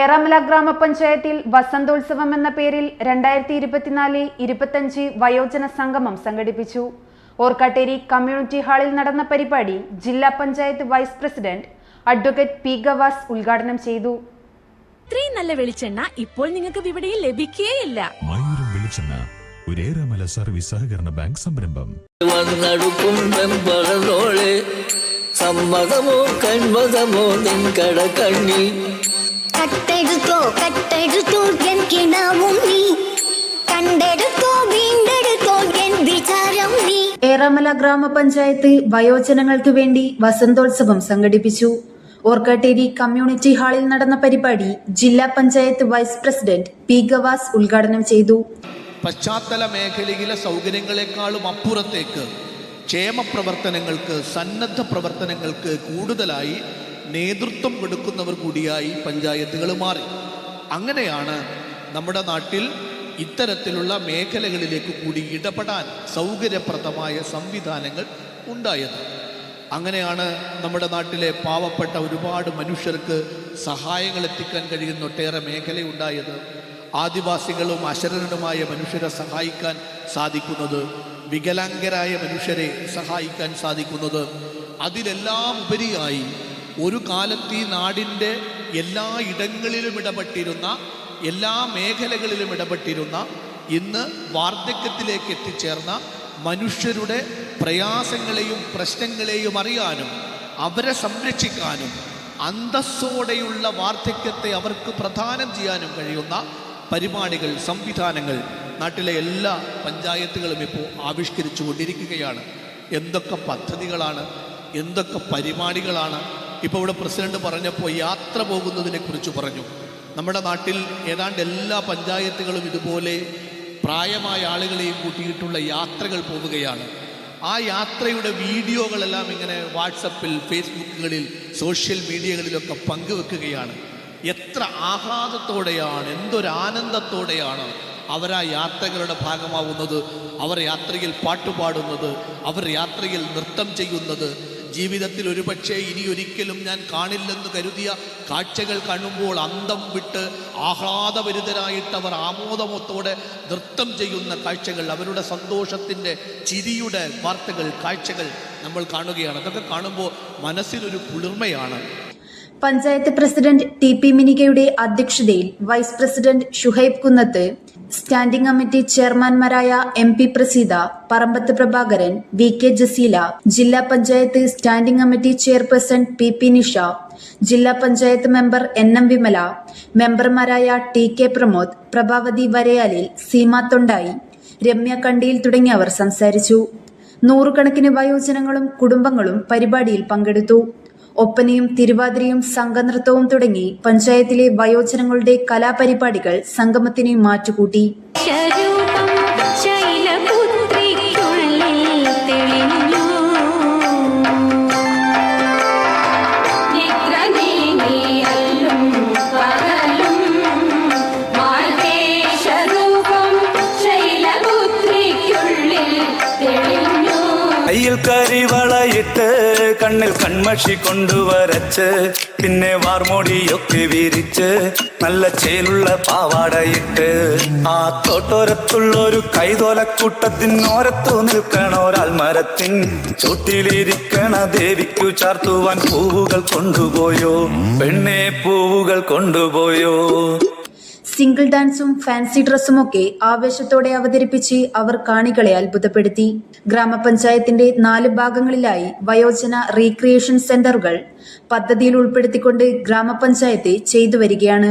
ഏറാമല ഗ്രാമപഞ്ചായത്തിൽ വസന്തോത്സവം എന്ന പേരിൽ രണ്ടായിരത്തി ഇരുപത്തിനാല് ഇരുപത്തഞ്ച് വയോജന സംഗമം സംഘടിപ്പിച്ചു. ഓർക്കാട്ടേരി കമ്മ്യൂണിറ്റി ഹാളിൽ നടന്ന പരിപാടി ജില്ലാ panchayat vice president advocate P Gavas ഉദ്ഘാടനം ചെയ്തു. ഇത്രയും നല്ല വെളിച്ചെണ്ണ ഇപ്പോൾ നിങ്ങൾക്ക് വിപണിയിൽ ലഭിക്കുകയില്ല മയൂരം വെളിച്ചെണ്ണ ഒരേറെമല സർവീസ് സഹകരണ ബാങ്ക് സംരംഭം. സമ്മതമോ കൺമതമോ നിൻകട കണ്ണിൽ കട്ടെടുത്തോ കട്ടെടുത്തോ എൻ കിണവും നീ. കണ്ടെടുത്തോ വീണ്ടെടുത്തോ എൻ വിചാരം നീ. ഏറമല ഗ്രാമപഞ്ചായത്ത് വയോജനങ്ങൾക്ക് വേണ്ടി വസന്തോത്സവം സംഘടിപ്പിച്ചു. ഓർക്കാട്ടേരി കമ്മ്യൂണിറ്റി ഹാളിൽ നടന്ന പരിപാടി ജില്ലാ panchayat vice president P Gavas ഉദ്ഘാടനം ചെയ്തു. പശ്ചാത്തല മേഖലയിലെ സൗകര്യങ്ങളെക്കാളും അപ്പുറത്തേക്ക് ക്ഷേമ പ്രവർത്തനങ്ങൾക്ക് സന്നദ്ധ പ്രവർത്തനങ്ങൾക്ക് കൂടുതലായി നേതൃത്വം കൊടുക്കുന്നവർ കൂടിയായി പഞ്ചായത്തുകൾ മാറി. അങ്ങനെയാണ് നമ്മുടെ നാട്ടിൽ ഇത്തരത്തിലുള്ള മേഖലകളിലേക്ക് കൂടി ഇടപെടാൻ സൗകര്യപ്രദമായ സംവിധാനങ്ങൾ ഉണ്ടായത്. അങ്ങനെയാണ് നമ്മുടെ നാട്ടിലെ പാവപ്പെട്ട ഒരുപാട് മനുഷ്യർക്ക് സഹായങ്ങൾ എത്തിക്കാൻ കഴിയുന്ന ഒട്ടേറെ മേഖലയുണ്ടായത് ആദിവാസികളും അശരണരുമായ മനുഷ്യരെ സഹായിക്കാൻ സാധിക്കുന്നത് വികലാംഗരായ മനുഷ്യരെ സഹായിക്കാൻ സാധിക്കുന്നത്. അതിലെല്ലാം ഉപരിയായി ഒരു കാലത്ത് ഈ നാടിന്റെ എല്ലാ ഇടങ്ങളിലും ഇടപെട്ടിരുന്ന എല്ലാ മേഖലകളിലും ഇടപെട്ടിരുന്ന ഇന്ന് വാർദ്ധക്യത്തിലേക്ക് എത്തിച്ചേർന്ന മനുഷ്യരുടെ പ്രയാസങ്ങളെയും പ്രശ്നങ്ങളെയും അറിയാനും അവരെ സംരക്ഷിക്കാനും അന്തസ്സോടെയുള്ള വാർദ്ധക്യത്തെ അവർക്ക് പ്രദാനം ചെയ്യാനും കഴിയുന്ന പരിപാടികൾ സംവിധാനങ്ങൾ നാട്ടിലെ എല്ലാ പഞ്ചായത്തുകളും ഇപ്പോൾ ആവിഷ്കരിച്ചു കൊണ്ടിരിക്കുകയാണ് എന്തൊക്കെ പദ്ധതികളാണ് എന്തൊക്കെ പരിപാടികളാണ് ഇപ്പോൾ ഇവിടെ പ്രസിഡന്റ് പറഞ്ഞപ്പോൾ യാത്ര പോകുന്നതിനെ കുറിച്ച് പറഞ്ഞു. നമ്മുടെ നാട്ടിൽ ഏതാണ്ട് എല്ലാ പഞ്ചായത്തുകളും ഇതുപോലെ പ്രായമായ ആളുകളെയും കൂട്ടിയിട്ടുള്ള യാത്രകൾ പോവുകയാണ്. ആ യാത്രയുടെ വീഡിയോകളെല്ലാം ഇങ്ങനെ വാട്സപ്പിൽ ഫേസ്ബുക്കുകളിൽ സോഷ്യൽ മീഡിയകളിലൊക്കെ പങ്കുവെക്കുകയാണ്. എത്ര ആഹ്ലാദത്തോടെയാണ് എന്തൊരാനന്ദത്തോടെയാണ് അവരാ യാത്രകളുടെ ഭാഗമാവുന്നത് അവർ യാത്രയിൽ പാട്ടുപാടുന്നത് അവർ യാത്രയിൽ നൃത്തം ചെയ്യുന്നത് ജീവിതത്തിൽ ഒരുപക്ഷെ ഇനി ഒരിക്കലും ഞാൻ കാണില്ലെന്ന് കരുതിയ കാഴ്ചകൾ കാണുമ്പോൾ അന്തം വിട്ട് ആഹ്ലാദഭരിതരായിട്ട് അവർ ആമോദമൊത്തോടെ നൃത്തം ചെയ്യുന്ന കാഴ്ചകൾ അവരുടെ സന്തോഷത്തിന്റെ ചിരിയുടെ വാർത്തകൾ കാഴ്ചകൾ നമ്മൾ കാണുകയാണ്. അതൊക്കെ കാണുമ്പോൾ മനസ്സിനൊരു കുളിർമയാണ്. പഞ്ചായത്ത് പ്രസിഡന്റ് ടി പി മിനികയുടെ അധ്യക്ഷതയിൽ vice president Shuhaib Kunnath standing committee ചെയർമാൻമാരായ M P Praseetha Parambath Prabhakaran V K Jaseela ജില്ലാ panchayat standing committee chairperson P P Nisha ജില്ലാ panchayat member N M Vimala മെമ്പർമാരായ ടി കെ പ്രമോദ് പ്രഭാവതി വരയാലിൽ സീമ തൊണ്ടായി രമ്യ കണ്ടിയിൽ തുടങ്ങിയവർ സംസാരിച്ചു. നൂറുകണക്കിന് വയോജനങ്ങളും കുടുംബങ്ങളും പരിപാടിയിൽ പങ്കെടുത്തു. ഒപ്പനയും തിരുവാതിരയും സംഘനൃത്തവും തുടങ്ങി പഞ്ചായത്തിലെ വയോജനങ്ങളുടെ കലാപരിപാടികൾ സംഗമത്തിനെ മാറ്റുകൂട്ടി. കയ്യിൽ കരിവളയിട്ട് കണ്ണിൽ കൺമഷി കൊണ്ടുവരച്ച് പിന്നെ വാർമോടിയൊക്കെ വിരിച്ച് നല്ല ചേലുള്ള പാവാടയിട്ട്. ആ തോട്ടോരത്തുള്ളൊരു കൈതോലക്കൂട്ടത്തിനോരത്തു നിൽക്കണ ഒരാൾ മരത്തിൻ ചുട്ടിലിരിക്കണ ദേവിക്കു ചാർത്തുവാൻ പൂവുകൾ കൊണ്ടുപോയോ? പെണ്ണെ പൂവുകൾ കൊണ്ടുപോയോ? സിംഗിൾ ഡാൻസും ഫാൻസി ഡ്രസ്സുമൊക്കെ ആവേശത്തോടെ അവതരിപ്പിച്ച് അവർ കാണികളെ അത്ഭുതപ്പെടുത്തി. ഗ്രാമപഞ്ചായത്തിന്റെ നാല് ഭാഗങ്ങളിലായി വയോജന റീക്രിയേഷൻ സെന്ററുകൾ പദ്ധതിയിൽ ഉൾപ്പെടുത്തിക്കൊണ്ട് ഗ്രാമപഞ്ചായത്ത് ചെയ്തു വരികയാണ്